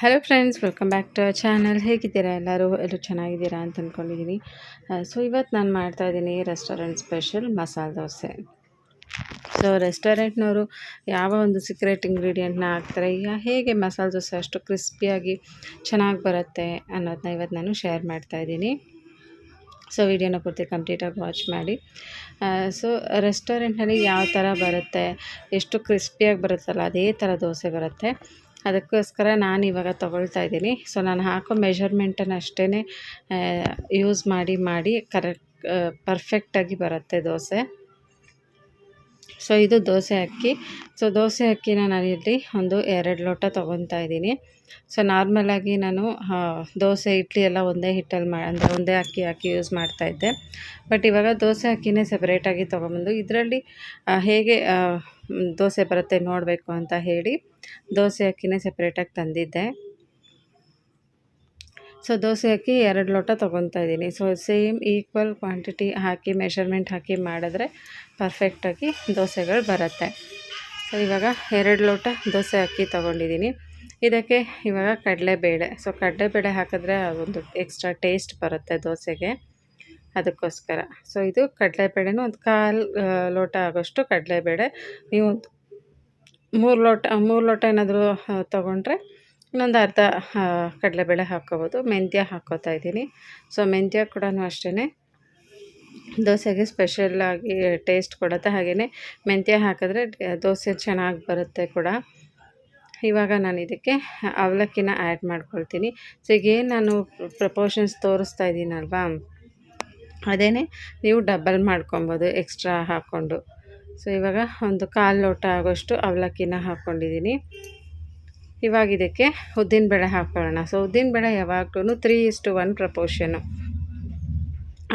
Hello friends welcome back to channel ಹೇಗಿದ್ದೀರಾ ಎಲ್ಲರೂ? ಎಲ್ಲರೂ ಚೆನ್ನಾಗಿದ್ದೀರಾ ಅಂತ ಅಂದ್ಕೊಂಡಿದ್ದೀನಿ ಸೊ ಇವತ್ತು ನಾನು ಮಾಡ್ತಾ ಇದ್ದೀನಿ restaurant special masala dosa. So ರೆಸ್ಟೋರೆಂಟ್ನವರು ಯಾವ ಒಂದು ಸೀಕ್ರೆಟ್ ಇಂಗ್ರೀಡಿಯೆಂಟ್ನ ಹಾಕ್ತಾರೆ, ಈಗ ಹೇಗೆ ಮಸಾಲೆ ದೋಸೆ ಅಷ್ಟು ಕ್ರಿಸ್ಪಿಯಾಗಿ ಚೆನ್ನಾಗಿ ಬರುತ್ತೆ ಅನ್ನೋದನ್ನ ಇವತ್ತು ನಾನು ಶೇರ್ ಮಾಡ್ತಾಯಿದ್ದೀನಿ ಸೊ ವಿಡಿಯೋನ ಪೂರ್ತಿ ಕಂಪ್ಲೀಟಾಗಿ ವಾಚ್ ಮಾಡಿ. ಸೊ ರೆಸ್ಟೋರೆಂಟ್ನಲ್ಲಿ ಯಾವ ಥರ ಬರುತ್ತೆ, ಎಷ್ಟು ಕ್ರಿಸ್ಪಿಯಾಗಿ ಬರುತ್ತಲ್ಲ, ಅದೇ ಥರ ದೋಸೆ ಬರುತ್ತೆ. ಅದಕ್ಕೋಸ್ಕರ ನಾನು ಇವಾಗ ತೊಗೊಳ್ತಾ ಇದ್ದೀನಿ. ಸೊ ನಾನು ಹಾಕೋ ಮೆಷರ್ಮೆಂಟನ್ನು ಅಷ್ಟೇ ಯೂಸ್ ಮಾಡಿ ಮಾಡಿ ಕರೆಕ್ಟ್ ಪರ್ಫೆಕ್ಟಾಗಿ ಬರುತ್ತೆ ದೋಸೆ. ಸೊ ಇದು ದೋಸೆ ಅಕ್ಕಿ. ಸೊ ದೋಸೆ ಅಕ್ಕಿನ ನಾನಿಲ್ಲಿ ಒಂದು ಎರಡು ಲೋಟ ತೊಗೊತಾ ಇದ್ದೀನಿ. ಸೊ ನಾರ್ಮಲಾಗಿ ನಾನು ದೋಸೆ, ಇಡ್ಲಿ ಎಲ್ಲ ಒಂದೇ ಹಿಟ್ಟಲ್ಲಿ ಮಾ, ಅಂದರೆ ಒಂದೇ ಅಕ್ಕಿ ಹಾಕಿ ಯೂಸ್ ಮಾಡ್ತಾಯಿದ್ದೆ ಬಟ್ ಇವಾಗ ದೋಸೆ ಅಕ್ಕಿನೇ ಸಪ್ರೇಟಾಗಿ ತೊಗೊಂಬಂದು ಇದರಲ್ಲಿ ಹೇಗೆ ದೋಸೆ ಬರುತ್ತೆ ನೋಡಬೇಕು ಅಂತ ಹೇಳಿ ದೋಸೆ ಅಕ್ಕಿನೇ ಸಪ್ರೇಟಾಗಿ ತಂದಿದ್ದೆ. ಸೊ ದೋಸೆ ಅಕ್ಕಿ ಎರಡು ಲೋಟ ತೊಗೊತಾ ಇದ್ದೀನಿ. ಸೊ ಸೇಮ್ ಈಕ್ವಲ್ ಕ್ವಾಂಟಿಟಿ ಹಾಕಿ ಮೆಷರ್ಮೆಂಟ್ ಹಾಕಿ ಮಾಡಿದ್ರೆ ಪರ್ಫೆಕ್ಟಾಗಿ ದೋಸೆಗಳು ಬರುತ್ತೆ. ಸೊ ಇವಾಗ ಎರಡು ಲೋಟ ದೋಸೆ ಅಕ್ಕಿ ತೊಗೊಂಡಿದ್ದೀನಿ. ಇದಕ್ಕೆ ಇವಾಗ ಕಡಲೆಬೇಳೆ. ಸೊ ಕಡಲೆಬೇಳೆ ಹಾಕಿದ್ರೆ ಅದೊಂದು ಎಕ್ಸ್ಟ್ರಾ ಟೇಸ್ಟ್ ಬರುತ್ತೆ ದೋಸೆಗೆ. ಅದಕ್ಕೋಸ್ಕರ. ಸೊ ಇದು ಕಡಲೆಬೇಳೆನೂ ಒಂದು ಕಾಲು ಲೋಟ ಆಗೋಷ್ಟು ಕಡಲೆಬೇಳೆ. ನೀವು ಮೂರು ಲೋಟ ಮೂರು ಲೋಟ ಏನಾದರೂ ತೊಗೊಂಡ್ರೆ ಇನ್ನೊಂದು ಅರ್ಧ ಕಡಲೆಬೇಳೆ ಹಾಕ್ಕೋಬೋದು. ಮೆಂತ್ಯ ಹಾಕ್ಕೋತಾ ಇದ್ದೀನಿ. ಸೊ ಮೆಂತ್ಯ ಕೂಡ ಅಷ್ಟೇ ದೋಸೆಗೆ ಸ್ಪೆಷಲ್ಲಾಗಿ ಟೇಸ್ಟ್ ಕೊಡುತ್ತೆ. ಹಾಗೆಯೇ ಮೆಂತ್ಯ ಹಾಕಿದ್ರೆ ದೋಸೆ ಚೆನ್ನಾಗಿ ಬರುತ್ತೆ ಕೂಡ. ಇವಾಗ ನಾನು ಇದಕ್ಕೆ ಅವಲಕ್ಕಿನ ಆ್ಯಡ್ ಮಾಡ್ಕೊಳ್ತೀನಿ. ಸೊ ಈಗೇನು ನಾನು ಪ್ರಪೋರ್ಷನ್ಸ್ ತೋರಿಸ್ತಾ ಇದ್ದೀನಲ್ವಾ? ಅದೇ ನೀವು ಡಬಲ್ ಮಾಡ್ಕೊಬೋದು ಎಕ್ಸ್ಟ್ರಾ ಹಾಕ್ಕೊಂಡು ಸೊ ಇವಾಗ ಒಂದು ಕಾಲು ಲೋಟ ಆಗೋಷ್ಟು ಅವಲಕ್ಕಿನ ಹಾಕ್ಕೊಂಡಿದ್ದೀನಿ ಇವಾಗ ಇದಕ್ಕೆ ಉದ್ದಿನಬೇಳೆ ಹಾಕ್ಕೊಳ್ಳೋಣ ಸೊ ಉದ್ದಿನಬೇಳೆ ಯಾವಾಗಲೂ ತ್ರೀ ಇಸ್ಟು ಒನ್ ಪ್ರಪೋರ್ಷನು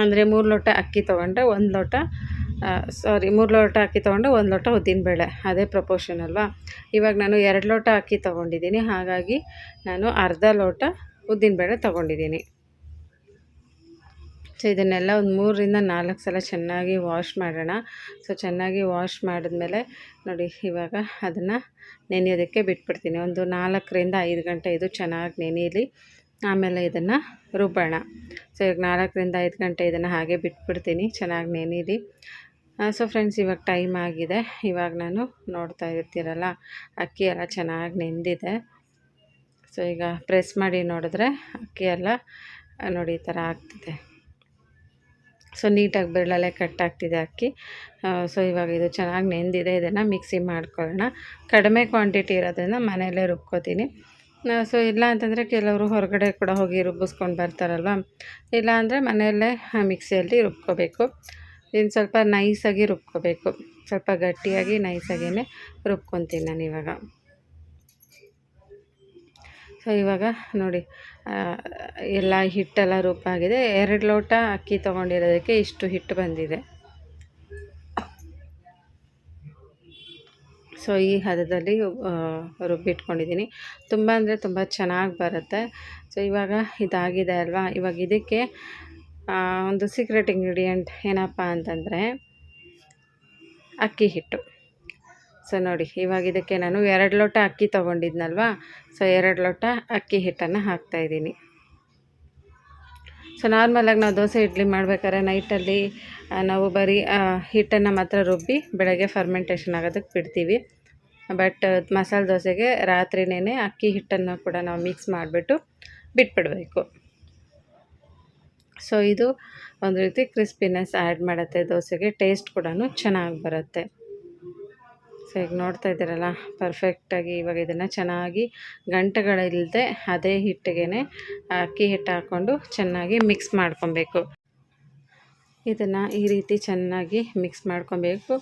ಅಂದರೆ ಮೂರು ಲೋಟ ಅಕ್ಕಿ ತೊಗೊಂಡ್ರೆ ಒಂದು ಲೋಟ ಸಾರಿ ಮೂರು ಲೋಟ ಅಕ್ಕಿ ತೊಗೊಂಡು ಒಂದು ಲೋಟ ಉದ್ದಿನಬೇಳೆ ಅದೇ ಪ್ರಪೋರ್ಷನ್ ಅಲ್ವಾ? ಇವಾಗ ನಾನು ಎರಡು ಲೋಟ ಅಕ್ಕಿ ತೊಗೊಂಡಿದ್ದೀನಿ. ಹಾಗಾಗಿ ನಾನು ಅರ್ಧ ಲೋಟ ಉದ್ದಿನಬೇಳೆ ತೊಗೊಂಡಿದ್ದೀನಿ. ಸೊ ಇದನ್ನೆಲ್ಲ ಒಂದು ಮೂರರಿಂದ ನಾಲ್ಕು ಸಲ ಚೆನ್ನಾಗಿ ವಾಶ್ ಮಾಡೋಣ. ಸೊ ಚೆನ್ನಾಗಿ ವಾಶ್ ಮಾಡಿದ್ಮೇಲೆ ನೋಡಿ, ಇವಾಗ ಅದನ್ನು ನೆನೆಯೋದಕ್ಕೆ ಬಿಟ್ಬಿಡ್ತೀನಿ. ಒಂದು ನಾಲ್ಕರಿಂದ ಐದು ಗಂಟೆ ಇದು ಚೆನ್ನಾಗಿ ನೆನೆಯಲಿ ಆಮೇಲೆ ಇದನ್ನು ರುಬ್ಬೋಣ. ಸೊ ಈಗ ನಾಲ್ಕರಿಂದ ಐದು ಗಂಟೆ ಇದನ್ನು ಹಾಗೆ ಬಿಟ್ಬಿಡ್ತೀನಿ. ಚೆನ್ನಾಗಿ ನೆನೆಯಲಿ ಸೊ ಫ್ರೆಂಡ್ಸ್ ಇವಾಗ ಟೈಮ್ ಆಗಿದೆ. ಇವಾಗ ನಾನು ನೋಡ್ತಾ ಇರ್ತೀರಲ್ಲ, ಅಕ್ಕಿ ಎಲ್ಲ ಚೆನ್ನಾಗಿ ನೆಂದಿದೆ. ಸೊ ಈಗ ಪ್ರೆಸ್ ಮಾಡಿ ನೋಡಿದ್ರೆ ಅಕ್ಕಿ ಎಲ್ಲ ನೋಡಿ, ಈ ಥರ ಆಗ್ತಿದೆ. ಸೊ ನೀಟಾಗಿ ಬೆಳ್ಳಲ್ಲೇ ಕಟ್ಟಾಗ್ತಿದೆ ಅಕ್ಕಿ. ಸೊ ಇವಾಗ ಇದು ಚೆನ್ನಾಗಿ ನೆಂದಿದೆ, ಇದನ್ನು ಮಿಕ್ಸಿ ಮಾಡ್ಕೊಳ್ಳೋಣ. ಕಡಿಮೆ ಕ್ವಾಂಟಿಟಿ ಇರೋದ್ರಿಂದ ಮನೆಯಲ್ಲೇ ರುಬ್ಕೋತೀನಿ. ಸೊ ಇಲ್ಲ ಅಂತಂದರೆ ಕೆಲವರು ಹೊರಗಡೆ ಕೂಡ ಹೋಗಿ ರುಬ್ಬಿಸ್ಕೊಂಡು ಬರ್ತಾರಲ್ವ? ಇಲ್ಲ ಅಂದರೆ ಮನೆಯಲ್ಲೇ ಮಿಕ್ಸಿಯಲ್ಲಿ ರುಬ್ಕೋಬೇಕು. ಇನ್ನು ಸ್ವಲ್ಪ ನೈಸಾಗಿ ರುಬ್ಕೋಬೇಕು. ಸ್ವಲ್ಪ ಗಟ್ಟಿಯಾಗಿ ನೈಸಾಗೇ ರುಬ್ಕೊತೀನಿ ನಾನು ಇವಾಗ ಸೊ ಇವಾಗ ನೋಡಿ ಎಲ್ಲ ಹಿಟ್ಟೆಲ್ಲ ರುಬ್ಬಾಗಿದೆ ಎರಡು ಲೋಟ ಅಕ್ಕಿ ತೊಗೊಂಡಿರೋದಕ್ಕೆ ಇಷ್ಟು ಹಿಟ್ಟು ಬಂದಿದೆ. ಸೊ ಈ ಹದದಲ್ಲಿ ರುಬ್ಬಿಟ್ಕೊಂಡಿದ್ದೀನಿ ತುಂಬ ಅಂದರೆ ತುಂಬ ಚೆನ್ನಾಗಿ ಬರುತ್ತೆ. ಸೊ ಇವಾಗ ಇದಾಗಿದೆ ಅಲ್ವಾ? ಇವಾಗ ಇದಕ್ಕೆ ಒಂದು ಸೀಕ್ರೆಟ್ ಇಂಗ್ರೀಡಿಯೆಂಟ್ ಏನಪ್ಪ ಅಂತಂದರೆ ಅಕ್ಕಿ ಹಿಟ್ಟು. ಸೊ ನೋಡಿ, ಇವಾಗ ಇದಕ್ಕೆ ನಾನು ಎರಡು ಲೋಟ ಅಕ್ಕಿ ತೊಗೊಂಡಿದ್ನಲ್ವ? ಸೊ ಎರಡು ಲೋಟ ಅಕ್ಕಿ ಹಿಟ್ಟನ್ನು ಹಾಕ್ತಾಯಿದ್ದೀನಿ ಸೊ ನಾರ್ಮಲಾಗಿ ನಾವು ದೋಸೆ ಇಡ್ಲಿ ಮಾಡ್ಬೇಕಾದ್ರೆ ನೈಟಲ್ಲಿ ನಾವು ಬರೀ ಹಿಟ್ಟನ್ನು ಮಾತ್ರ ರುಬ್ಬಿ ಬೆಳಗ್ಗೆ ಫರ್ಮೆಂಟೇಷನ್ ಆಗೋದಕ್ಕೆ ಬಿಡ್ತೀವಿ. ಬಟ್, ಮಸಾಲೆ ದೋಸೆಗೆ ರಾತ್ರಿನೇ ಅಕ್ಕಿ ಹಿಟ್ಟನ್ನು ಕೂಡ ನಾವು ಮಿಕ್ಸ್ ಮಾಡಿಬಿಟ್ಟು ಬಿಟ್ಬಿಡಬೇಕು. ಸೊ ಇದು ಒಂದು ರೀತಿ ಕ್ರಿಸ್ಪಿನೆಸ್ ಆ್ಯಡ್ ಮಾಡುತ್ತೆ ದೋಸೆಗೆ ಟೇಸ್ಟ್ ಕೂಡ ಚೆನ್ನಾಗಿ ಬರುತ್ತೆ. ಸೊ, ಈಗ ನೋಡ್ತಾ ಇದ್ದೀರಲ್ಲ ಪರ್ಫೆಕ್ಟಾಗಿ ಇವಾಗ ಇದನ್ನು ಚೆನ್ನಾಗಿ ಗಂಟೆಗಳಿಲ್ಲದೆ ಅದೇ ಹಿಟ್ಟಿಗೆ ಅಕ್ಕಿ ಹಿಟ್ಟು ಹಾಕ್ಕೊಂಡು ಚೆನ್ನಾಗಿ ಮಿಕ್ಸ್ ಮಾಡ್ಕೊಬೇಕು. ಇದನ್ನು ಈ ರೀತಿ ಚೆನ್ನಾಗಿ ಮಿಕ್ಸ್ ಮಾಡ್ಕೊಬೇಕು.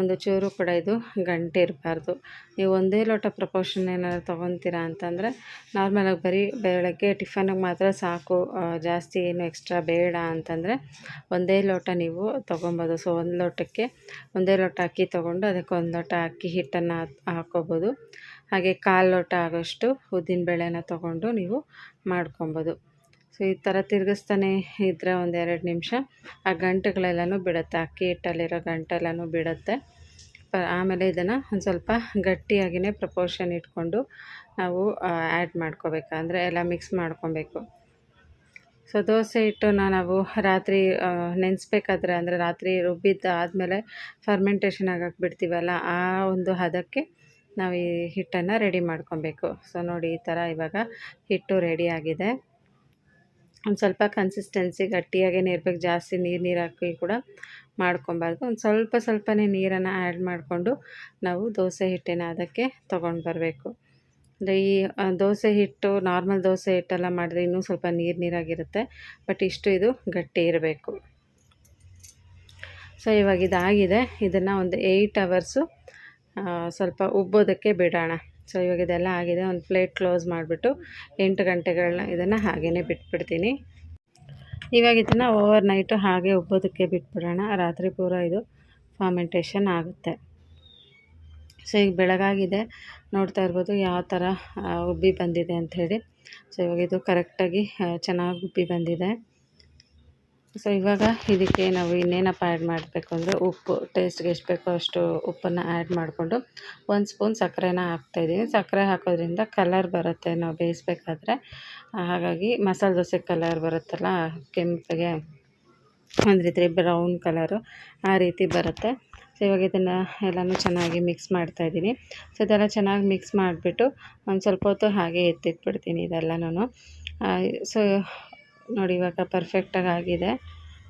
ಒಂದು ಚೂರು ಕೂಡ ಇದು ಗಂಟೆ ಇರಬಾರ್ದು. ನೀವು ಒಂದೇ ಲೋಟ ಪ್ರಪೋರ್ಷನ್ ಏನಾದ್ರು ತೊಗೊತೀರಾ ಅಂತಂದರೆ ನಾರ್ಮಲಾಗಿ ಬರೀ ಬೆಳಗ್ಗೆ ಟಿಫನ್ಗೆ ಮಾತ್ರ ಸಾಕು. ಜಾಸ್ತಿ ಏನು ಎಕ್ಸ್ಟ್ರಾ ಬೇಡ ಅಂತಂದರೆ, ಒಂದೇ ಲೋಟ ನೀವು ತೊಗೊಬೋದು. ಸೊ ಒಂದು ಲೋಟಕ್ಕೆ ಒಂದೇ ಲೋಟ ಅಕ್ಕಿ ತೊಗೊಂಡು ಅದಕ್ಕೆ ಒಂದು ಲೋಟ ಅಕ್ಕಿ ಹಿಟ್ಟನ್ನು ಹಾಕ್ಕೋಬೋದು. ಹಾಗೆ ಕಾಲು ಲೋಟ ಆಗೋಷ್ಟು ಉದ್ದಿನ ಬೇಳೆನ ತೊಗೊಂಡು ನೀವು ಮಾಡ್ಕೊಬೋದು. ಸೊ, ಈ ಥರ ತಿರುಗಿಸ್ತಾನೆ ಇದ್ದರೆ ಒಂದೆರಡು ನಿಮಿಷ. ಆ ಗಂಟೆಗಳೆಲ್ಲನೂ ಬಿಡುತ್ತೆ. ಅಕ್ಕಿ ಹಿಟ್ಟಲ್ಲಿರೋ ಗಂಟೆಲ್ಲನೂ ಬಿಡುತ್ತೆ. ಆಮೇಲೆ ಇದನ್ನು ಒಂದು ಸ್ವಲ್ಪ ಗಟ್ಟಿಯಾಗಿಯೇ ಪ್ರಪೋರ್ಷನ್ ಇಟ್ಕೊಂಡು ನಾವು ಆ್ಯಡ್ ಮಾಡ್ಕೋಬೇಕು. ಅಂದರೆ ಎಲ್ಲ ಮಿಕ್ಸ್ ಮಾಡ್ಕೊಬೇಕು. ಸೊ, ದೋಸೆ ಹಿಟ್ಟನ್ನು ನಾವು ರಾತ್ರಿ ನೆನೆಸ್ಬೇಕಾದ್ರೆ ಅಂದರೆ ರಾತ್ರಿ ರುಬ್ಬಿದ್ದು ಆದಮೇಲೆ ಫರ್ಮೆಂಟೇಷನ್ ಆಗಕ್ಕೆ ಬಿಡ್ತೀವಲ್ಲ, ಆ ಒಂದು ಹದಕ್ಕೆ ನಾವು ಈ ಹಿಟ್ಟನ್ನು ರೆಡಿ ಮಾಡ್ಕೊಬೇಕು. ಸೊ, ನೋಡಿ ಈ ಥರ ಇವಾಗ ಹಿಟ್ಟು ರೆಡಿಯಾಗಿದೆ ಒಂದು ಸ್ವಲ್ಪ ಕನ್ಸಿಸ್ಟೆನ್ಸಿ ಗಟ್ಟಿಯಾಗೇ ಇರಬೇಕು ಜಾಸ್ತಿ ನೀರು ನೀರು ಹಾಕಿ ಕೂಡ ಮಾಡ್ಕೊಬಾರ್ದು. ಒಂದು ಸ್ವಲ್ಪ ಸ್ವಲ್ಪನೇ ನೀರನ್ನು ಆ್ಯಡ್ ಮಾಡಿಕೊಂಡು ನಾವು ದೋಸೆ ಹಿಟ್ಟಿನ ಅದಕ್ಕೆ ತೊಗೊಂಡು ಬರಬೇಕು. ಅಂದರೆ ಈ ದೋಸೆ ಹಿಟ್ಟು ನಾರ್ಮಲ್ ದೋಸೆ ಹಿಟ್ಟೆಲ್ಲ ಮಾಡಿದ್ರೆ ಇನ್ನೂ ಸ್ವಲ್ಪ ನೀರು, ನೀರಾಗಿರುತ್ತೆ. ಬಟ್ ಇಷ್ಟು ಇದು ಗಟ್ಟಿ ಇರಬೇಕು. ಸೊ ಇವಾಗ ಇದಾಗಿದೆ. ಇದನ್ನು ಒಂದು ಏಯ್ಟ್ ಅವರ್ಸು ಸ್ವಲ್ಪ ಉಬ್ಬೋದಕ್ಕೆ ಬಿಡೋಣ. ಸೊ ಇವಾಗ ಇದೆಲ್ಲ ಆಗಿದೆ. ಒಂದು ಪ್ಲೇಟ್ ಕ್ಲೋಸ್ ಮಾಡಿಬಿಟ್ಟು ಎಂಟು ಗಂಟೆಗಳನ್ನ ಇದನ್ನು ಹಾಗೇ ಬಿಟ್ಬಿಡ್ತೀನಿ. ಇವಾಗ ಇದನ್ನು ಓವರ್ ನೈಟು ಹಾಗೆ ಉಬ್ಬೋದಕ್ಕೆ ಬಿಟ್ಬಿಡೋಣ. ರಾತ್ರಿ ಪೂರ ಇದು ಫಾರ್ಮೆಂಟೇಷನ್ ಆಗುತ್ತೆ. ಸೊ ಈಗ ಬೆಳಗಾಗಿದೆ. ನೋಡ್ತಾ ಇರ್ಬೋದು ಯಾವ ಥರ ಉಬ್ಬಿ ಬಂದಿದೆ ಅಂಥೇಳಿ ಸೊ ಇವಾಗ ಇದು ಕರೆಕ್ಟಾಗಿ ಚೆನ್ನಾಗಿ ಉಬ್ಬಿ ಬಂದಿದೆ. ಸೊ ಇವಾಗ ಇದಕ್ಕೆ ನಾವು ಇನ್ನೇನಪ್ಪ ಆ್ಯಡ್ ಮಾಡಬೇಕು ಅಂದರೆ ಉಪ್ಪು ಟೇಸ್ಟ್ಗೆ ಎಷ್ಟು ಬೇಕೋ ಅಷ್ಟು ಉಪ್ಪನ್ನು ಆ್ಯಡ್ ಮಾಡಿಕೊಂಡು ಒಂದು ಸ್ಪೂನ್ ಸಕ್ಕರೆನ ಹಾಕ್ತಾಯಿದ್ದೀನಿ ಸಕ್ಕರೆ ಹಾಕೋದ್ರಿಂದ ಕಲರ್ ಬರುತ್ತೆ ನಾವು ಬೇಯಿಸ್ಬೇಕಾದ್ರೆ ಹಾಗಾಗಿ ಮಸಾಲೆ ದೋಸೆ ಕಲರ್ ಬರುತ್ತಲ್ಲ ಕೆಂಪಗೆ ಒಂದು ರೀತಿ ಬ್ರೌನ್ ಕಲರು ಆ ರೀತಿ ಬರುತ್ತೆ. ಸೊ ಇವಾಗ ಇದನ್ನು ಎಲ್ಲನೂ ಚೆನ್ನಾಗಿ ಮಿಕ್ಸ್ ಮಾಡ್ತಾಯಿದ್ದೀನಿ ಸೊ ಇದೆಲ್ಲ ಚೆನ್ನಾಗಿ ಮಿಕ್ಸ್ ಮಾಡಿಬಿಟ್ಟು ಒಂದು ಸ್ವಲ್ಪ ಹೊತ್ತು ಹಾಗೆ ಎತ್ತಿಟ್ಬಿಡ್ತೀನಿ ಇದೆಲ್ಲನೂ ಸೊ ನೋಡಿ, ಇವಾಗ ಪರ್ಫೆಕ್ಟಾಗಿ ಆಗಿದೆ.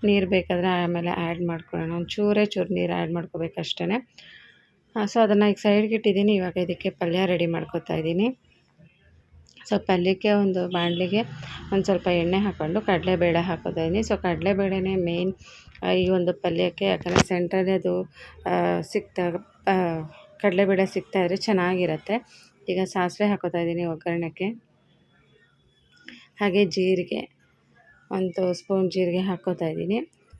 ನೀರು ಬೇಕಾದರೆ ಆಮೇಲೆ ಆ್ಯಡ್ ಮಾಡ್ಕೊಳ್ಳೋಣ. ಒಂದು ಚೂರೇ ಚೂರು ನೀರು ಆ್ಯಡ್ ಮಾಡ್ಕೋಬೇಕು ಅಷ್ಟೇ ಸೊ ಅದನ್ನು ಈಗ ಸೈಡ್ಗೆ ಇಟ್ಟಿದ್ದೀನಿ. ಇವಾಗ ಇದಕ್ಕೆ ಪಲ್ಯ ರೆಡಿ ಮಾಡ್ಕೊತಾ ಇದ್ದೀನಿ. ಸೊ ಪಲ್ಯಕ್ಕೆ ಒಂದು ಬಾಣಲಿಗೆ ಒಂದು ಸ್ವಲ್ಪ ಎಣ್ಣೆ ಹಾಕ್ಕೊಂಡು ಕಡಲೆಬೇಳೆ ಹಾಕೋತಾ ಇದ್ದೀನಿ. ಸೊ ಕಡಲೆಬೇಳೆನೇ ಮೇಯ್ನ್ ಈ ಒಂದು ಪಲ್ಯಕ್ಕೆ, ಯಾಕಂದರೆ ಸೆಂಟ್ರಲ್ಲಿ ಅದು ಸಿಕ್ತಾಗ ಕಡಲೆಬೇಳೆ ಸಿಗ್ತಾಯಿದ್ರೆ ಚೆನ್ನಾಗಿರುತ್ತೆ. ಈಗ ಸಾಸಿವೆ ಹಾಕೋತಾ ಇದ್ದೀನಿ ಒಗ್ಗರಣೆಗೆ. ಹಾಗೆ ಜೀರಿಗೆ ಒಂದು ಸ್ಪೂನ್ ಜೀರಿಗೆ ಹಾಕ್ಕೋತಾ ಇದ್ದೀನಿ.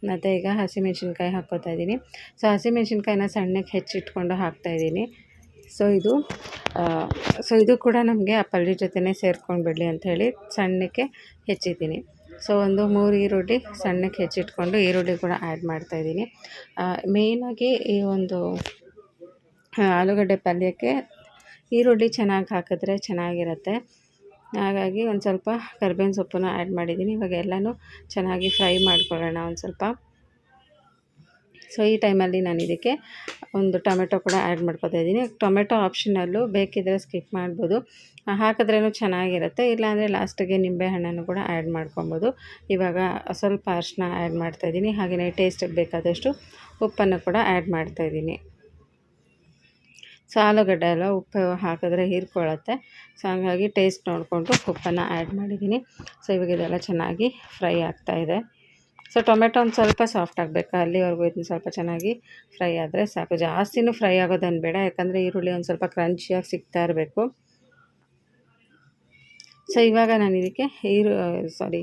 ಮತ್ತು ಈಗ ಹಸಿಮೆಣ್ಸಿನ್ಕಾಯಿ ಹಾಕ್ಕೋತಾ ಇದ್ದೀನಿ. ಸೊ ಹಸಿಮೆಣ್ಸಿನ್ಕಾಯಿನ ಸಣ್ಣಕ್ಕೆ ಹೆಚ್ಚಿಟ್ಕೊಂಡು ಹಾಕ್ತಾ ಇದ್ದೀನಿ. ಸೊ ಇದು ಸೊ ಇದು ಕೂಡ ನಮಗೆ ಆ ಪಲ್ಯ ಜೊತೆನೇ ಸೇರ್ಕೊಂಡು ಬಿಡಲಿ ಅಂಥೇಳಿ ಸಣ್ಣಕ್ಕೆ ಹೆಚ್ಚಿದ್ದೀನಿ. ಸೊ ಒಂದು ಮೂರು ಈರುಳ್ಳಿ ಸಣ್ಣಕ್ಕೆ ಹೆಚ್ಚಿಟ್ಕೊಂಡು ಈರುಳ್ಳಿ ಕೂಡ ಆ್ಯಡ್ ಮಾಡ್ತಾಯಿದ್ದೀನಿ ಮೇಯ್ನಾಗಿ ಈ ಒಂದು ಆಲೂಗಡ್ಡೆ ಪಲ್ಯಕ್ಕೆ ಈರುಳ್ಳಿ ಚೆನ್ನಾಗಿ ಹಾಕಿದ್ರೆ ಚೆನ್ನಾಗಿರುತ್ತೆ. ಹಾಗಾಗಿ ಒಂದು ಸ್ವಲ್ಪ ಕರ್ಬೇವಿನ ಸೊಪ್ಪನ್ನು ಆ್ಯಡ್ ಮಾಡಿದ್ದೀನಿ. ಇವಾಗ ಎಲ್ಲನೂ ಚೆನ್ನಾಗಿ ಫ್ರೈ ಮಾಡ್ಕೊಳ್ಳೋಣ ಒಂದು ಸ್ವಲ್ಪ. ಸೊ ಈ ಟೈಮಲ್ಲಿ ನಾನು ಇದಕ್ಕೆ ಒಂದು ಟೊಮೆಟೊ ಕೂಡ ಆ್ಯಡ್ ಮಾಡ್ಕೊತಾ ಇದ್ದೀನಿ. ಟೊಮೆಟೊ ಆಪ್ಷನಲ್ಲೂ ಬೇಕಿದ್ದರೆ ಸ್ಕಿಪ್ ಮಾಡ್ಬೋದು. ಹಾಕಿದ್ರೂ ಚೆನ್ನಾಗಿರುತ್ತೆ. ಇಲ್ಲಾಂದರೆ ಲಾಸ್ಟಿಗೆ ನಿಂಬೆಹಣ್ಣನ್ನು ಕೂಡ ಆ್ಯಡ್ ಮಾಡ್ಕೊಬೋದು. ಇವಾಗ ಸ್ವಲ್ಪ ಅರಿಶಿನ ಆ್ಯಡ್ ಮಾಡ್ತಾಯಿದ್ದೀನಿ ಹಾಗೆಯೇ ಟೇಸ್ಟಿಗೆ ಬೇಕಾದಷ್ಟು ಉಪ್ಪನ್ನು ಕೂಡ ಆ್ಯಡ್ ಮಾಡ್ತಾಯಿದ್ದೀನಿ ಸೊ ಆಲೂಗಡ್ಡೆ ಎಲ್ಲ ಉಪ್ಪು ಹಾಕಿದ್ರೆ ಹೀರ್ಕೊಳ್ಳುತ್ತೆ. ಸೊ ಹಂಗಾಗಿ ಟೇಸ್ಟ್ ನೋಡಿಕೊಂಡು ಉಪ್ಪನ್ನು ಆ್ಯಡ್ ಮಾಡಿದ್ದೀನಿ. ಸೊ ಇವಾಗ ಇದೆಲ್ಲ ಚೆನ್ನಾಗಿ ಫ್ರೈ ಆಗ್ತಾಯಿದೆ ಸೊ ಟೊಮೆಟೊ ಒಂದು ಸ್ವಲ್ಪ ಸಾಫ್ಟ್ ಆಗಬೇಕು? ಅಲ್ಲಿವರೆಗೂ ಇದನ್ನ ಸ್ವಲ್ಪ ಚೆನ್ನಾಗಿ ಫ್ರೈ ಆದರೆ ಸಾಕು. ಜಾಸ್ತಿನೂ ಫ್ರೈ ಆಗೋದನ್ನು ಬೇಡ ಯಾಕಂದರೆ ಈರುಳ್ಳಿ ಒಂದು ಸ್ವಲ್ಪ ಕ್ರಂಚಿಯಾಗಿ ಸಿಗ್ತಾ ಇರಬೇಕು. ಸೊ ಇವಾಗ ನಾನು ಇದಕ್ಕೆ ಈರು ಸಾರಿ,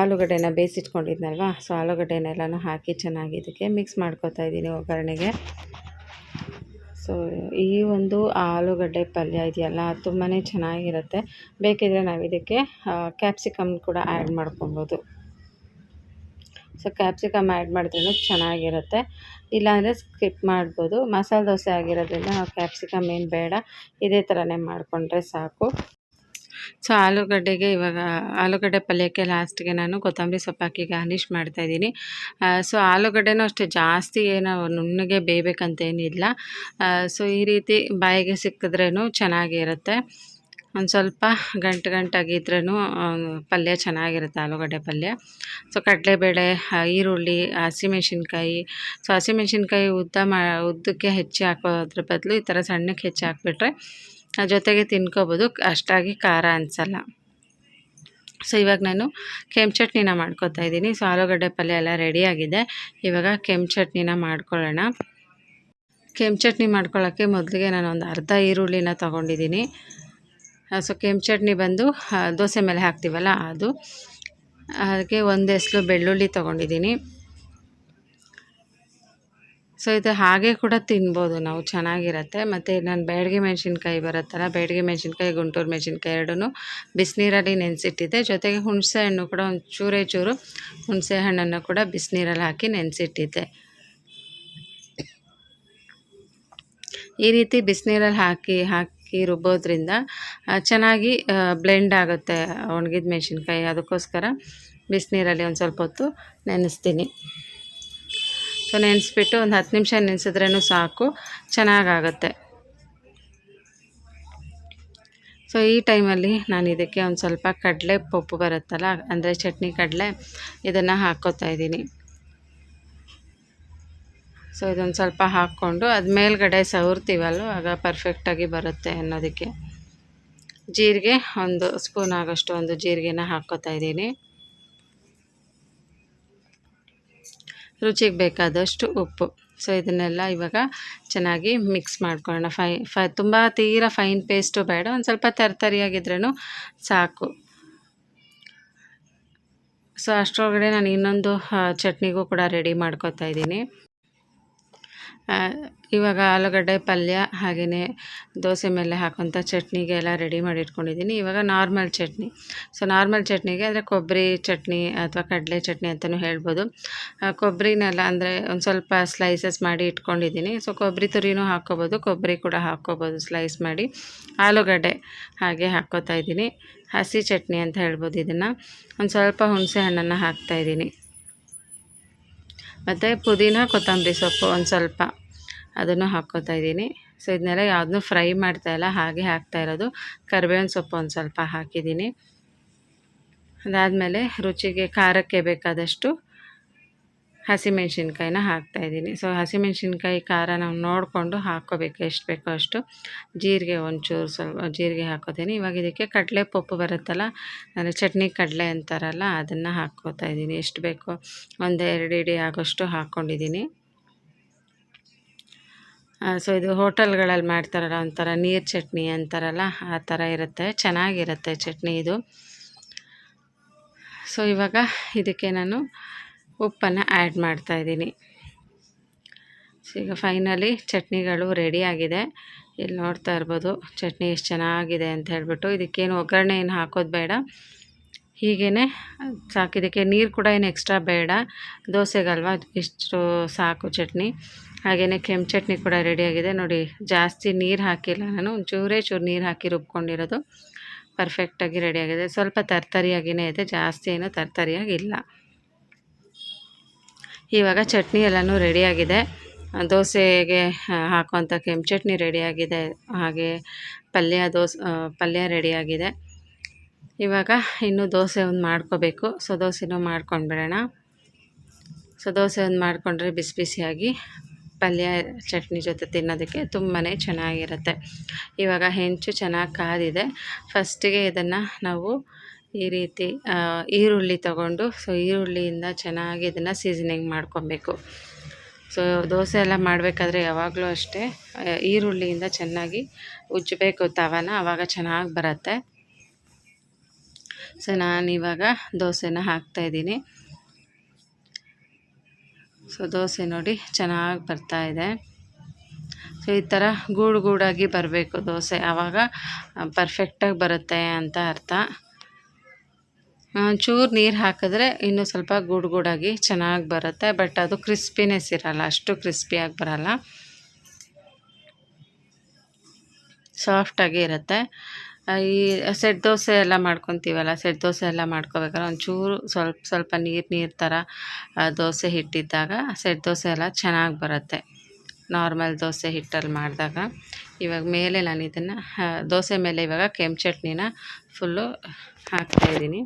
ಆಲೂಗಡ್ಡೆನ ಬೇಯಿಸಿಟ್ಕೊಂಡಿದ್ನಲ್ವ? ಸೊ ಆಲೂಗಡ್ಡೆನೆಲ್ಲನೂ ಹಾಕಿ ಚೆನ್ನಾಗಿ ಇದಕ್ಕೆ ಮಿಕ್ಸ್ ಮಾಡ್ಕೊತಾ ಇದ್ದೀನಿ ಒಗ್ಗರಣೆಗೆ. ಸೊ, ಈ ಒಂದು ಆಲೂಗಡ್ಡೆ ಪಲ್ಯ ಇದೆಯಲ್ಲ ತುಂಬಾ ಚೆನ್ನಾಗಿರುತ್ತೆ. ಬೇಕಿದ್ದರೆ ನಾವು ಇದಕ್ಕೆ ಕ್ಯಾಪ್ಸಿಕಮ್ ಕೂಡ ಆ್ಯಡ್ ಮಾಡ್ಕೊಬೋದು. ಸೊ ಕ್ಯಾಪ್ಸಿಕಮ್ ಆ್ಯಡ್ ಮಾಡಿದ್ರೂ ಚೆನ್ನಾಗಿರುತ್ತೆ. ಇಲ್ಲಾಂದರೆ ಸ್ಕಿಪ್ ಮಾಡ್ಬೋದು. ಮಸಾಲೆ ದೋಸೆ ಆಗಿರೋದ್ರಿಂದ ನಾವು ಕ್ಯಾಪ್ಸಿಕಮ್ ಏನು ಬೇಡ, ಇದೇ ಥರನೇ ಮಾಡಿಕೊಂಡ್ರೆ ಸಾಕು. ಸೊ, ಆಲೂಗಡ್ಡೆಗೆ ಇವಾಗ, ಆಲೂಗಡ್ಡೆ ಪಲ್ಯಕ್ಕೆ ಲಾಸ್ಟ್ಗೆ ನಾನು ಕೊತ್ತಂಬರಿ ಸೊಪ್ಪು ಹಾಕಿ ಗಾರ್ನಿಷ್ ಮಾಡ್ತಾಯಿದ್ದೀನಿ ಸೊ, ಆಲೂಗಡ್ಡೆನೂ ಅಷ್ಟೇ ಜಾಸ್ತಿ ಏನೋ ನುಣ್ಣಗೆ ಬೇಯಬೇಕಂತೇನಿಲ್ಲ. ಸೊ, ಈ ರೀತಿ ಬಾಯಿಗೆ ಸಿಕ್ಕಿದ್ರೂ ಚೆನ್ನಾಗಿರುತ್ತೆ. ಒಂದು ಸ್ವಲ್ಪ ಗಂಟು ಗಂಟಾಗಿದ್ರೂ ಪಲ್ಯ ಚೆನ್ನಾಗಿರುತ್ತೆ, ಆಲೂಗಡ್ಡೆ ಪಲ್ಯ. ಸೊ, ಕಡಲೆಬೇಳೆ ಈರುಳ್ಳಿ, ಹಸಿಮೆಣ್ಸಿನ್ಕಾಯಿ. ಸೊ, ಹಸಿಮೆಣ್ಸಿನ್ಕಾಯಿ ಉದ್ದ ಮಾ, ಉದ್ದಕ್ಕೆ ಹೆಚ್ಚಿ ಹಾಕೋದ್ರ ಬದಲು ಈ ಥರ ಸಣ್ಣಕ್ಕೆ ಹೆಚ್ಚಿ ಹಾಕ್ಬಿಟ್ರೆ ಜೊತೆಗೆ ತಿನ್ಕೋಬೋದು. ಅಷ್ಟಾಗಿ ಖಾರ ಅನಿಸಲ್ಲ. ಸೊ ಇವಾಗ ನಾನು ಕೆಂಪು ಚಟ್ನಿನ ಮಾಡ್ಕೊತಾ ಇದ್ದೀನಿ. ಸೊ ಆಲೂಗಡ್ಡೆ ಪಲ್ಯ ಎಲ್ಲ ರೆಡಿಯಾಗಿದೆ ಇವಾಗ ಕೆಂಪು ಚಟ್ನಿನ ಮಾಡ್ಕೊಳ್ಳೋಣ. ಕೆಂಪು ಚಟ್ನಿ ಮಾಡ್ಕೊಳ್ಳೋಕ್ಕೆ ಮೊದಲಿಗೆ ನಾನು ಒಂದು ಅರ್ಧ ಈರುಳ್ಳಿನ ತೊಗೊಂಡಿದ್ದೀನಿ. ಸೊ ಕೆಂಪು ಚಟ್ನಿ ಬಂದು ದೋಸೆ ಮೇಲೆ ಹಾಕ್ತೀವಲ್ಲ ಅದು. ಅದಕ್ಕೆ ಒಂದು ಎಸಲು ಬೆಳ್ಳುಳ್ಳಿ ತೊಗೊಂಡಿದ್ದೀನಿ. ಸೊ ಇದು ಹಾಗೆ ಕೂಡ ತಿನ್ಬೋದು ನಾವು. ಚೆನ್ನಾಗಿರುತ್ತೆ. ಮತ್ತು ನಾನು ಬೇಡಿಗೆ ಮೆಣಸಿನ್ಕಾಯಿ ಬರುತ್ತಲ್ಲ, ಬೇಡಿಗೆ ಮೆಣಸಿನ್ಕಾಯಿ, ಗುಂಟೂರು ಮೆಣಸಿನ್ಕಾಯಿ ಎರಡೂ ಬಿಸಿನೀರಲ್ಲಿ ನೆನೆಸಿಟ್ಟಿದ್ದೆ. ಜೊತೆಗೆ ಹುಣಸೆ ಹಣ್ಣು ಕೂಡ ಒಂದು ಚೂರೇ ಚೂರು ಹುಣಸೆ ಹಣ್ಣನ್ನು ಕೂಡ ಬಿಸಿನೀರಲ್ಲಿ ಹಾಕಿ ನೆನೆಸಿಟ್ಟಿದ್ದೆ. ಈ ರೀತಿ ಬಿಸಿನೀರಲ್ಲಿ ಹಾಕಿ ಹಾಕಿ ರುಬ್ಬೋದ್ರಿಂದ ಚೆನ್ನಾಗಿ ಬ್ಲೆಂಡ್ ಆಗುತ್ತೆ ಒಣಗಿದ ಮೆಣಸಿನ್ಕಾಯಿ. ಅದಕ್ಕೋಸ್ಕರ ಬಿಸಿನೀರಲ್ಲಿ ಒಂದು ಸ್ವಲ್ಪ ಹೊತ್ತು ನೆನೆಸ್ತೀನಿ. ಸೊ ನೆನೆಸ್ಬಿಟ್ಟು ಒಂದು ಹತ್ತು ನಿಮಿಷ ನೆನೆಸಿದ್ರೂ ಸಾಕು. ಚೆನ್ನಾಗಾಗುತ್ತೆ. ಸೊ ಈ ಟೈಮಲ್ಲಿ ನಾನು ಇದಕ್ಕೆ ಒಂದು ಸ್ವಲ್ಪ ಕಡಲೆ ಪಪ್ಪು ಬರುತ್ತಲ್ಲ, ಅಂದರೆ ಚಟ್ನಿ ಕಡಲೆ, ಇದನ್ನು ಹಾಕ್ಕೋತಾ ಇದ್ದೀನಿ. ಸೊ ಇದೊಂದು ಸ್ವಲ್ಪ ಹಾಕ್ಕೊಂಡು ಅದು ಮೇಲ್ಗಡೆ ಸವರ್ತೀವಲ್ಲೋ ಆಗ ಪರ್ಫೆಕ್ಟಾಗಿ ಬರುತ್ತೆ ಅನ್ನೋದಕ್ಕೆ. ಜೀರಿಗೆ ಒಂದು ಸ್ಪೂನ್ ಆಗೋಷ್ಟು ಒಂದು ಜೀರಿಗೆನ ಹಾಕ್ಕೋತಾ ಇದ್ದೀನಿ. ರುಚಿಗೆ ಬೇಕಾದಷ್ಟು ಉಪ್ಪು. ಸೊ ಇದನ್ನೆಲ್ಲ ಇವಾಗ ಚೆನ್ನಾಗಿ ಮಿಕ್ಸ್ ಮಾಡ್ಕೊಳ್ಳೋಣ. ಫೈ ಫೈ ತುಂಬ ತೀರಾ ಫೈನ್ ಪೇಸ್ಟು ಬೇಡ. ಒಂದು ಸ್ವಲ್ಪ ತರ್ತರಿಯಾಗಿದ್ರೂ ಸಾಕು. ಸೊ ಅಷ್ಟರೊಳಗಡೆ ನಾನು ಇನ್ನೊಂದು ಚಟ್ನಿಗೂ ಕೂಡ ರೆಡಿ ಮಾಡ್ಕೋತಾ ಇದ್ದೀನಿ. ಇವಾಗ ಆಲೂಗಡ್ಡೆ ಪಲ್ಯ ಹಾಗೆಯೇ ದೋಸೆ ಮೇಲೆ ಹಾಕೋಂಥ ಚಟ್ನಿಗೆ ಎಲ್ಲ ರೆಡಿ ಮಾಡಿ ಇಟ್ಕೊಂಡಿದ್ದೀನಿ. ಇವಾಗ ನಾರ್ಮಲ್ ಚಟ್ನಿ. ಸೊ ನಾರ್ಮಲ್ ಚಟ್ನಿಗೆ ಅಂದರೆ ಕೊಬ್ಬರಿ ಚಟ್ನಿ ಅಥವಾ ಕಡಲೆ ಚಟ್ನಿ ಅಂತಲೂ ಹೇಳ್ಬೋದು. ಕೊಬ್ಬರಿನೆಲ್ಲ ಅಂದರೆ ಒಂದು ಸ್ವಲ್ಪ ಸ್ಲೈಸಸ್ ಮಾಡಿ ಇಟ್ಕೊಂಡಿದ್ದೀನಿ. ಸೊ ಕೊಬ್ಬರಿ ತುರಿನೂ ಹಾಕ್ಕೋಬೋದು, ಕೊಬ್ಬರಿ ಕೂಡ ಹಾಕ್ಕೋಬೋದು ಸ್ಲೈಸ್ ಮಾಡಿ. ಆಲೂಗಡ್ಡೆ ಹಾಗೆ ಹಾಕ್ಕೋತಾ ಇದ್ದೀನಿ. ಹಸಿ ಚಟ್ನಿ ಅಂತ ಹೇಳ್ಬೋದು ಇದನ್ನು. ಒಂದು ಸ್ವಲ್ಪ ಹುಣಸೆ ಹಣ್ಣನ್ನು ಹಾಕ್ತಾಯಿದ್ದೀನಿ ಮತ್ತು ಪುದೀನ ಕೊತ್ತಂಬರಿ ಸೊಪ್ಪು ಒಂದು ಸ್ವಲ್ಪ. ಅದನ್ನು ಹಾಕ್ಕೋತಾ ಇದ್ದೀನಿ. ಸೊ ಇದನ್ನೆಲ್ಲ ಯಾವುದನ್ನೂ ಫ್ರೈ ಮಾಡ್ತಾ ಇಲ್ಲ, ಹಾಗೆ ಹಾಕ್ತಾ ಇರೋದು. ಕರಿಬೇವಿನ ಸೊಪ್ಪು ಒಂದು ಸ್ವಲ್ಪ ಹಾಕಿದ್ದೀನಿ. ಅದಾದಮೇಲೆ ರುಚಿಗೆ ಖಾರಕ್ಕೆ ಬೇಕಾದಷ್ಟು ಹಸಿಮೆಣ್ಸಿನ್ಕಾಯಿನ ಹಾಕ್ತಾಯಿದ್ದೀನಿ ಸೊ, ಹಸಿಮೆಣ್ಸಿನ್ಕಾಯಿ ಖಾರ ನಾವು ನೋಡಿಕೊಂಡು ಹಾಕ್ಕೋಬೇಕು, ಎಷ್ಟು ಬೇಕೋ ಅಷ್ಟು. ಜೀರಿಗೆ ಒಂಚೂರು ಸ್ವಲ್ಪ ಜೀರಿಗೆ ಹಾಕೋತೀನಿ ಇವಾಗ ಇದಕ್ಕೆ ಕಡಲೆ ಪಪ್ಪು ಬರುತ್ತಲ್ಲ, ಅಂದರೆ ಚಟ್ನಿ ಕಡಲೆ ಅಂತಾರಲ್ಲ, ಅದನ್ನು ಹಾಕ್ಕೋತಾ ಇದ್ದೀನಿ. ಎಷ್ಟು ಬೇಕೋ ಒಂದು ಎರಡು ಇಡಿ ಆಗೋಷ್ಟು ಹಾಕ್ಕೊಂಡಿದ್ದೀನಿ. ಸೊ ಇದು ಹೋಟೆಲ್ಗಳಲ್ಲಿ ಮಾಡ್ತಾರಲ್ಲ ಒಂಥರ ನೀರು ಚಟ್ನಿ ಅಂತಾರಲ್ಲ, ಆ ಥರ ಇರುತ್ತೆ. ಚೆನ್ನಾಗಿರುತ್ತೆ ಚಟ್ನಿ ಇದು. ಸೊ ಇವಾಗ ಇದಕ್ಕೆ ನಾನು ಉಪ್ಪನ್ನು ಆ್ಯಡ್ ಮಾಡ್ತಾಯಿದ್ದೀನಿ ಸೊ ಈಗ ಫೈನಲಿ ಚಟ್ನಿಗಳು ರೆಡಿಯಾಗಿದೆ ಇಲ್ಲಿ ನೋಡ್ತಾ ಇರ್ಬೋದು ಚಟ್ನಿ ಎಷ್ಟು ಚೆನ್ನಾಗಿದೆ ಅಂತ ಹೇಳ್ಬಿಟ್ಟು. ಇದಕ್ಕೇನು ಒಗ್ಗರಣೆ ಏನು ಹಾಕೋದು ಬೇಡ. ಹೀಗೇ ಸಾಕು. ಇದಕ್ಕೆ ನೀರು ಕೂಡ ಏನು ಎಕ್ಸ್ಟ್ರಾ ಬೇಡ. ದೋಸೆಗಲ್ವಾ? ಇಷ್ಟು ಸಾಕು ಚಟ್ನಿ. ಹಾಗೆಯೇ ಕೆಂಪು ಚಟ್ನಿ ಕೂಡ ರೆಡಿಯಾಗಿದೆ ನೋಡಿ, ಜಾಸ್ತಿ ನೀರು ಹಾಕಿಲ್ಲ ನಾನು. ಒಂಚೂರೇ ಚೂರು ನೀರು ಹಾಕಿ ರುಬ್ಕೊಂಡಿರೋದು. ಪರ್ಫೆಕ್ಟಾಗಿ ರೆಡಿಯಾಗಿದೆ ಸ್ವಲ್ಪ ತರ್ತರಿಯಾಗಿಯೇ ಇದೆ. ಜಾಸ್ತಿ ಏನು ತರ್ತರಿಯಾಗಿಲ್ಲ ಇವಾಗ ಚಟ್ನಿ ಎಲ್ಲನೂ ರೆಡಿಯಾಗಿದೆ ದೋಸೆಗೆ ಹಾಕುವಂಥ ಕೆಂಪು ಚಟ್ನಿ ರೆಡಿಯಾಗಿದೆ ಹಾಗೆ ಪಲ್ಯ ದೋಸೆ ಪಲ್ಯ ರೆಡಿಯಾಗಿದೆ ಇವಾಗ ಇನ್ನು ದೋಸೆ ಒಂದು ಮಾಡ್ಕೋಬೇಕು. ಸೊ ದೋಸೆನೂ ಮಾಡ್ಕೊಂಡ್ಬಿಡೋಣ. ಸೊ ದೋಸೆ ಒಂದು ಮಾಡಿಕೊಂಡ್ರೆ ಬಿಸಿ ಬಿಸಿಯಾಗಿ ಪಲ್ಯ ಚಟ್ನಿ ಜೊತೆ ತಿನ್ನೋದಕ್ಕೆ ತುಂಬಾ ಚೆನ್ನಾಗಿರುತ್ತೆ. ಇವಾಗ ಹೆಂಚು ಚೆನ್ನಾಗಿ ಕಾದಿದೆ. ಫಸ್ಟಿಗೆ ಇದನ್ನು ನಾವು ಈ ರೀತಿ ಈರುಳ್ಳಿ ತಗೊಂಡು, ಸೊ ಈರುಳ್ಳಿಯಿಂದ ಚೆನ್ನಾಗಿ ಇದನ್ನು ಸೀಸನಿಂಗ್ ಮಾಡ್ಕೊಬೇಕು. ಸೊ ದೋಸೆ ಎಲ್ಲ ಮಾಡಬೇಕಾದ್ರೆ ಯಾವಾಗಲೂ ಅಷ್ಟೇ ಈರುಳ್ಳಿಯಿಂದ ಚೆನ್ನಾಗಿ ಉಜ್ಜಬೇಕು ತವನ ಆವಾಗ ಚೆನ್ನಾಗಿ ಬರುತ್ತೆ. ಸೊ ನಾನಿವಾಗ ದೋಸೆನ ಹಾಕ್ತಾಯಿದ್ದೀನಿ ಸೊ ದೋಸೆ ನೋಡಿ ಚೆನ್ನಾಗಿ ಬರ್ತಾ ಇದೆ. ಸೊ ಈ ಥರ ಗೂಡು ಗೂಡಾಗಿ ಬರಬೇಕು ದೋಸೆ. ಆವಾಗ ಪರ್ಫೆಕ್ಟಾಗಿ ಬರುತ್ತೆ ಅಂತ ಅರ್ಥ. ಚೂರು ನೀರು ಹಾಕಿದ್ರೆ ಇನ್ನೂ ಸ್ವಲ್ಪ ಗೂಡು ಗೂಡಾಗಿ ಚೆನ್ನಾಗಿ ಬರುತ್ತೆ, ಬಟ್ ಅದು ಕ್ರಿಸ್ಪಿನೆಸ್ ಇರಲ್ಲ, ಅಷ್ಟು ಕ್ರಿಸ್ಪಿಯಾಗಿ ಬರಲ್ಲ. ಸಾಫ್ಟಾಗಿ ಇರುತ್ತೆ. ಈ ಸೆಟ್ ದೋಸೆ ಎಲ್ಲ ಮಾಡ್ಕೊತೀವಲ್ಲ, ಸೆಟ್ ದೋಸೆ ಎಲ್ಲ ಮಾಡ್ಕೋಬೇಕಾದ್ರೆ ಒಂಚೂರು ಸ್ವಲ್ಪ ಸ್ವಲ್ಪ ನೀರು ನೀರು ಥರ ದೋಸೆ ಹಿಟ್ಟಿದ್ದಾಗ ಸೆಟ್ ದೋಸೆ ಎಲ್ಲ ಚೆನ್ನಾಗಿ ಬರುತ್ತೆ. ನಾರ್ಮಲ್ ದೋಸೆ ಹಿಟ್ಟಲ್ಲಿ ಮಾಡಿದಾಗ. ಇವಾಗ ಮೇಲೆ ನಾನು ಇದನ್ನು ದೋಸೆ ಮೇಲೆ ಇವಾಗ ಕೆಂಪು ಚಟ್ನಿನ ಫುಲ್ಲು ಹಾಕ್ತಾಯಿದ್ದೀನಿ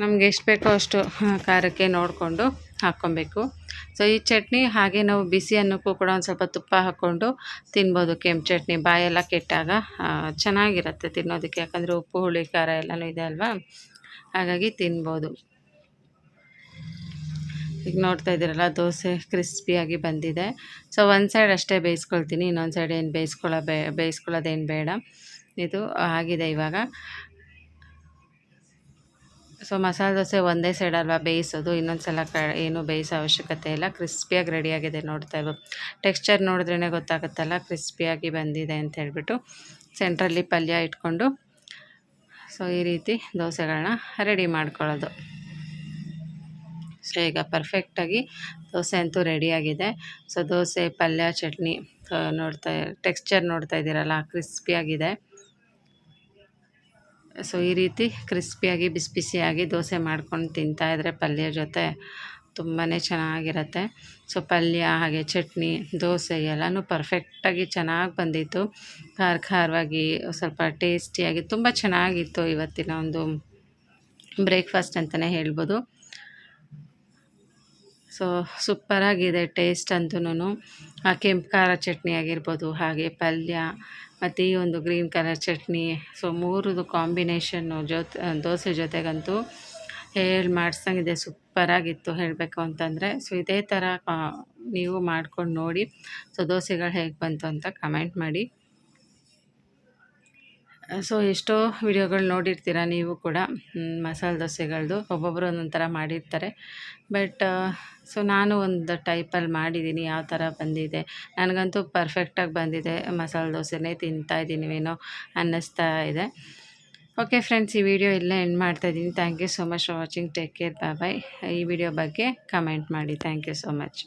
ನಮ್ಗೆ ಎಷ್ಟು ಬೇಕೋ ಅಷ್ಟು ಖಾರಕ್ಕೆ ನೋಡಿಕೊಂಡು ಹಾಕ್ಕೊಬೇಕು. ಸೊ ಈ ಚಟ್ನಿ ಹಾಗೆ ನಾವು ಬಿಸಿ ಅನ್ನಕ್ಕೂ ಕೂಡ ಒಂದು ಸ್ವಲ್ಪ ತುಪ್ಪ ಹಾಕ್ಕೊಂಡು ತಿನ್ಬೋದು. ಕೆಂಪು ಚಟ್ನಿ ಬಾಯೆಲ್ಲ ಕೆಟ್ಟಾಗ ಚೆನ್ನಾಗಿರುತ್ತೆ ತಿನ್ನೋದಕ್ಕೆ. ಯಾಕಂದರೆ ಉಪ್ಪು, ಹುಳಿ, ಖಾರ ಎಲ್ಲನೂ ಇದೆ ಅಲ್ವಾ? ಹಾಗಾಗಿ ತಿನ್ಬೋದು. ಈಗ ನೋಡ್ತಾ ಇದ್ದೀರಲ್ಲ, ದೋಸೆ ಕ್ರಿಸ್ಪಿಯಾಗಿ ಬಂದಿದೆ. ಸೊ ಒಂದು ಸೈಡ್ ಅಷ್ಟೇ ಬೇಯಿಸ್ಕೊಳ್ತೀನಿ, ಇನ್ನೊಂದು ಸೈಡ್ ಏನು ಬೇಯಿಸ್ಕೊಳ್ಳೋ ಬೇ, ಬೇಯಿಸ್ಕೊಳ್ಳೋದೇನು ಬೇಡ. ಇದು ಆಗಿದೆ ಇವಾಗ. ಸೊ ಮಸಾಲೆ ದೋಸೆ ಒಂದೇ ಸೈಡ್ ಅಲ್ವಾ ಬೇಯಿಸೋದು, ಇನ್ನೊಂದು ಸಲ ಕ, ಏನು ಬೇಯಿಸೋ ಅವಶ್ಯಕತೆ ಇಲ್ಲ. ಕ್ರಿಸ್ಪಿಯಾಗಿ ರೆಡಿಯಾಗಿದೆ ನೋಡ್ತಾ ಇರ್ಬೋದು ಟೆಕ್ಸ್ಚರ್ ನೋಡಿದ್ರೇ ಗೊತ್ತಾಗುತ್ತಲ್ಲ, ಕ್ರಿಸ್ಪಿಯಾಗಿ ಬಂದಿದೆ ಅಂತ ಹೇಳ್ಬಿಟ್ಟು ಸೆಂಟ್ರಲ್ಲಿ ಪಲ್ಯ ಇಟ್ಕೊಂಡು, ಸೊ ಈ ರೀತಿ ದೋಸೆಗಳನ್ನ ರೆಡಿ ಮಾಡ್ಕೊಳ್ಳೋದು. ಸೊ ಈಗ ಪರ್ಫೆಕ್ಟಾಗಿ ದೋಸೆ ಅಂತೂ ರೆಡಿಯಾಗಿದೆ ಸೊ ದೋಸೆ, ಪಲ್ಯ, ಚಟ್ನಿ ನೋಡ್ತಾ ಟೆಕ್ಸ್ಚರ್ ನೋಡ್ತಾ ಇದ್ದೀರಲ್ಲ, ಕ್ರಿಸ್ಪಿಯಾಗಿದೆ. ಸೊ ಈ ರೀತಿ ಕ್ರಿಸ್ಪಿಯಾಗಿ ಬಿಸಿ ಬಿಸಿಯಾಗಿ ದೋಸೆ ಮಾಡ್ಕೊಂಡು ತಿಂತಾಯಿದ್ರೆ ಪಲ್ಯ ಜೊತೆ ತುಂಬಾ ಚೆನ್ನಾಗಿರುತ್ತೆ. ಸೊ ಪಲ್ಯ, ಹಾಗೆ ಚಟ್ನಿ, ದೋಸೆ ಎಲ್ಲನೂ ಪರ್ಫೆಕ್ಟಾಗಿ ಚೆನ್ನಾಗಿ ಬಂದಿತ್ತು. ಖಾರ ಖಾರವಾಗಿ, ಸ್ವಲ್ಪ ಟೇಸ್ಟಿಯಾಗಿ ತುಂಬ ಚೆನ್ನಾಗಿತ್ತು ಇವತ್ತಿನ ಒಂದು ಬ್ರೇಕ್ಫಾಸ್ಟ್ ಅಂತಲೇ ಹೇಳ್ಬೋದು. ಸೊ ಸೂಪರಾಗಿದೆ ಟೇಸ್ಟ್ ಅಂತೂ ಆ ಕೆಂಪು ಖಾರ ಚಟ್ನಿ ಆಗಿರ್ಬೋದು, ಹಾಗೆ ಪಲ್ಯ ಮತ್ತು ಈ ಒಂದು ಗ್ರೀನ್ ಕಲರ್ ಚಟ್ನಿ, ಸೊ ಮೂರದು ಕಾಂಬಿನೇಷನ್ನು ಜೊತೆ, ದೋಸೆ ಜೊತೆಗಂತೂ ಹೇಳಿ ಮಾಡಿಸಂಗಿದೆ, ಸೂಪರಾಗಿತ್ತು ಹೇಳಬೇಕು ಅಂತಂದರೆ. ಸೊ ಇದೇ ಥರ ನೀವು ಮಾಡ್ಕೊಂಡು ನೋಡಿ. ಸೊ ದೋಸೆಗಳು ಹೇಗೆ ಬಂತು ಅಂತ ಕಮೆಂಟ್ ಮಾಡಿ. ಸೊ ಎಷ್ಟೋ ವಿಡಿಯೋಗಳು ನೋಡಿರ್ತೀರ ನೀವು ಕೂಡ ಮಸಾಲೆ ದೋಸೆಗಳದ್ದು ಒಬ್ಬೊಬ್ಬರು ಒಂದೊಂದು ಥರ ಮಾಡಿರ್ತಾರೆ. ಬಟ್ ಸೊ ನಾನು ಒಂದು ಟೈಪಲ್ಲಿ ಮಾಡಿದ್ದೀನಿ ಯಾವ ಥರ ಬಂದಿದೆ. ನನಗಂತೂ ಪರ್ಫೆಕ್ಟಾಗಿ ಬಂದಿದೆ ಮಸಾಲೆ ದೋಸೆನೇ ತಿಂತಾ ಇದ್ದೀನಿವೇನೋ ಅನ್ನಿಸ್ತಾ ಇದೆ. ಓಕೆ ಫ್ರೆಂಡ್ಸ್ ಈ ವಿಡಿಯೋ ಇಲ್ಲೇ ಎಂಡ್ ಮಾಡ್ತಾಯಿದ್ದೀನಿ thank you so much for watching take care bye ಈ ವಿಡಿಯೋ ಬಗ್ಗೆ ಕಮೆಂಟ್ ಮಾಡಿ. Thank you so much